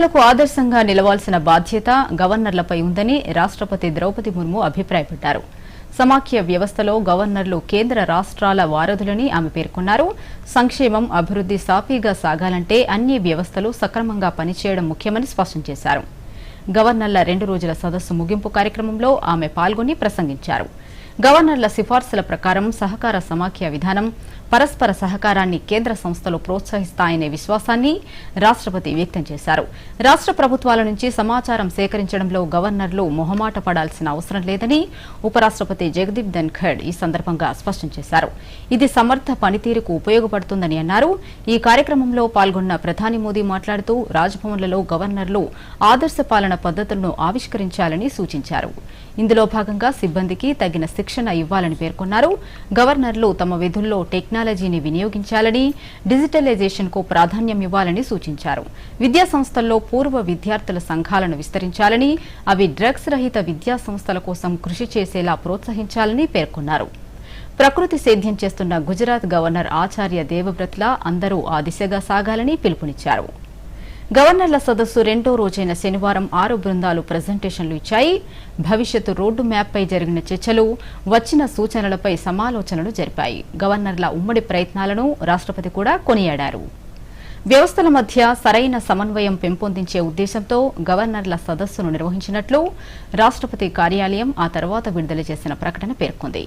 లకు ఆదర్శంగా నిలవాల్సిన బాధ్యత గవర్నర్లపై ఉందని రాష్ట్రపతి ద్రౌపది ముర్ము అభిప్రాయపడ్డారు. సమాఖ్య వ్యవస్థలో గవర్నర్లు కేంద్ర రాష్ట్రాల వారధులని ఆమె పేర్కొన్నారు. సంక్షేమం అభివృద్ది సాఫీగా సాగాలంటే అన్ని వ్యవస్థలు సక్రమంగా పనిచేయడం ముఖ్యమని స్పష్టం చేశారు. గవర్నర్ల రెండు రోజుల సదస్సు ముగింపు కార్యక్రమంలో ఆమె పాల్గొని ప్రసంగించారు. గవర్నర్ల సిఫార్సుల ప్రకారం సహకార సమాఖ్య విధానం పరస్పర సహకారాన్ని కేంద్ర సంస్థలు ప్రోత్సహిస్తాయనే విశ్వాసాన్ని రాష్ట్రపతి వ్యక్తం చేశారు. రాష్ట్ర ప్రభుత్వాల నుంచి సమాచారం సేకరించడంలో గవర్నర్లు మొహమాట పడాల్సిన అవసరం లేదని ఉపరాష్ట్రపతి జగదీప్ ధన్ఖడ్ ఈ సందర్భంగా స్పష్టం చేశారు. ఇది సమర్థ పనితీరుకు ఉపయోగపడుతుందని అన్నారు. ఈ కార్యక్రమంలో పాల్గొన్న ప్రధాని మోదీ మాట్లాడుతూ రాజ్భవన్లలో గవర్నర్లు ఆదర్శ పాలన పద్ధతులను ఆవిష్కరించాలని సూచించారు. ఇందులో భాగంగా సిబ్బందికి తగిన శిక్షణ ఇవ్వాలని పేర్కొన్నారు. గవర్నర్లు తమ విధుల్లో టెక్నాలజీని వినియోగించాలని డిజిటలైజేషన్కు ప్రాధాన్యం ఇవ్వాలని సూచించారు. విద్యా సంస్థల్లో పూర్వ విద్యార్థుల సంఘాలను విస్తరించాలని అవి డ్రగ్స్ రహిత విద్యా సంస్థల కోసం కృషి చేసేలా ప్రోత్సహించాలని పేర్కొన్నారు. ప్రకృతి సేద్యం చేస్తున్న గుజరాత్ గవర్నర్ ఆచార్య దేవవ్రత్లా అందరూ ఆ దిశగా సాగాలని పిలుపునిచ్చారు. గవర్నర్ల సదస్సు రెండో రోజైన శనివారం ఆరు బృందాలు ప్రజెంటేషన్లు ఇచ్చాయి. భవిష్యత్తు రోడ్డు మ్యాప్పై జరిగిన చర్చలు వచ్చిన సూచనలపై సమాలోచనలు జరిపాయి. గవర్నర్ల ఉమ్మడి ప్రయత్నాలను రాష్ట్రపతి కూడా కొనియాడారు. వ్యవస్థల మధ్య సరైన సమన్వయం పెంపొందించే ఉద్దేశంతో గవర్నర్ల సదస్సును నిర్వహించినట్లు రాష్ట్రపతి కార్యాలయం ఆ తర్వాత విడుదల చేసిన ప్రకటన పేర్కొంది.